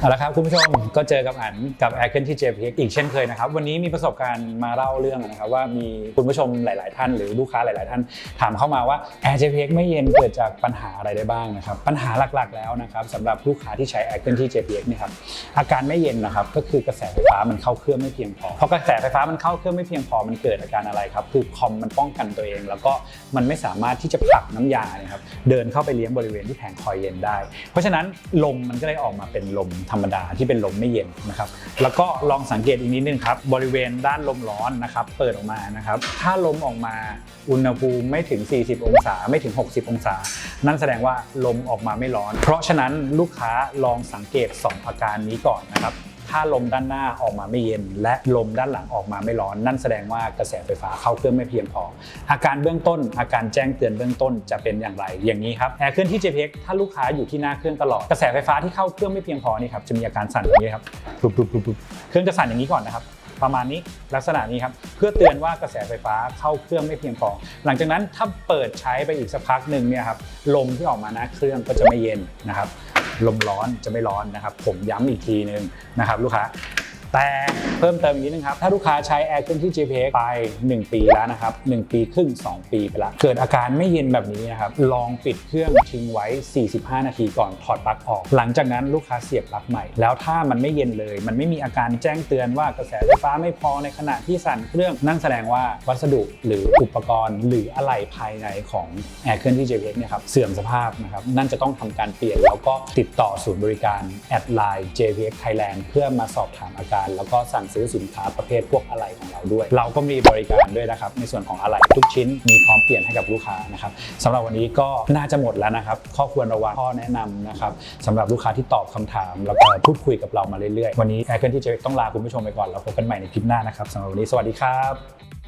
เอาละครับคุณผู้ชมก็เจอกับอันกับแอร์เคนที่เจพีอีกเช่นเคยนะครับ วันนี้มีประสบการณ์มาเล่าเรื่องนะครับว่ามีคุณผู้ชมหลาย ๆ ท่านหรือลูกค้าหลาย ๆ ท่านถามเข้ามาว่าแอร์เจพีไม่เย็นเกิดจากปัญหาอะไรได้บ้างนะครับ ปัญหาหลัก ๆ แล้วนะครับสำหรับลูกค้าที่ใช้แอร์เคนที่เจพีเนี่ครับอาการไม่เย็นนะครับก็คือกระแสไฟฟ้ามันเข้าเครื่องไม่เพียงพอพอกระแสไฟฟ้ามันเข้าเครื่องไม่เพียงพอมันเกิดอาการอะไรครับคือคอมมันป้องกันตัวเอง แล้วก็มันไม่สามารถที่จะผลักน้ำยาเนี่ยครับเดินเข้าไปเลี้ยงบริเวณที่แผงคอยเย็นได้ เพราะฉะนั้นลมมันก็เลยออกมาเป็นลมธรรมดาที่เป็นลมไม่เย็นนะครับ แล้วก็ลองสังเกตอีกนิดนึงครับ บริเวณด้านลมร้อนนะครับ เปิดออกมานะครับ ถ้าลมออกมาอุณหภูมิไม่ถึง 40 องศาไม่ถึง 60 องศา นั่นแสดงว่าลมออกมาไม่ร้อน เพราะฉะนั้นลูกค้าลองสังเกต 2 อาการนี้ก่อนนะครับ ถ้าลมด้านหน้าออกมาไม่เย็น และลมด้านหลังออกมาไม่ร้อน นั่นแสดงว่ากระแสไฟฟ้าเข้าเครื่องไม่เพียงพอ อาการเบื้องต้น อาการแจ้งเตือนเบื้องต้นจะเป็นอย่างไร อย่างนี้ครับแอร์เครื่องที่ JPX ถ้าลูกค้าอยู่ที่หน้าเครื่องตลอด กระแสไฟฟ้าที่เข้าเครื่องไม่เพียงพอนี่ครับจะมีอาการสั่นอย่างนี้ครับปุ๊บปุ๊บปุ๊บปุ๊บเครื่องจะสั่นอย่างนี้ก่อนนะครับประมาณนี้ลักษณะนี้ครับเพื่อเตือนว่ากระแสไฟฟ้าเข้าเครื่องไม่เพียงพอ หลังจากนั้นถ้าเปิดใช้ไปอีกสักพักหนึ่งเนี่ยครับลมที่ออกมาหน้าเครื่องก็จะไม่เย็นนะครับ ลมร้อนจะไม่ร้อนนะครับ ผมย้ำอีกทีนึงนะครับลูกค้า แต่เพิ่มเติมอีกนิดนึงครับ ถ้าลูกค้าใช้แอร์เครื่องที่ JPX ไป 1 ปีแล้วนะครับ 1 ปีครึ่ง 2 ปีไปแล้ว เกิดอาการไม่เย็นแบบนี้นะครับ ลองปิดเครื่องทิ้งไว้ 45 นาทีก่อนถอดปลั๊กออก หลังจากนั้นลูกค้าเสียบปลั๊กใหม่ แล้วถ้ามันไม่เย็นเลย มันไม่มีอาการแจ้งเตือนว่ากระแสไฟฟ้าไม่พอในขณะที่สั่นเครื่องนั่นแสดงว่าวัสดุหรืออุปกรณ์ หรืออะไหล่ภายในของแอร์เครื่องที่ JPX เนี่ยครับเสื่อมสภาพนะครับนั่นจะต้องทำการเปลี่ยนแล้วก็ติดต่อศูนย์บริการแอดไลน์ JPX Thailand เพื่อมาสอบถามอาการแล้วก็สั่งซื้อสินค้าประเภทพวกอะไหล่ของเราด้วย เราก็มีบริการด้วยนะครับในส่วนของอะไหล่ทุกชิ้นมีพร้อมเปลี่ยนให้กับลูกค้านะครับสำหรับวันนี้ก็น่าจะหมดแล้วนะครับข้อควรระวังข้อแนะนำนะครับสำหรับลูกค้าที่ตอบคำถาม แล้วก็พูดคุยกับเรามาเรื่อยๆ วันนี้แอร์เครื่องที่ JPX ต้องลาคุณผู้ชมไปก่อนแล้วพบกันใหม่ในคลิปหน้านะครับสำหรับวันนี้สวัสดีครับ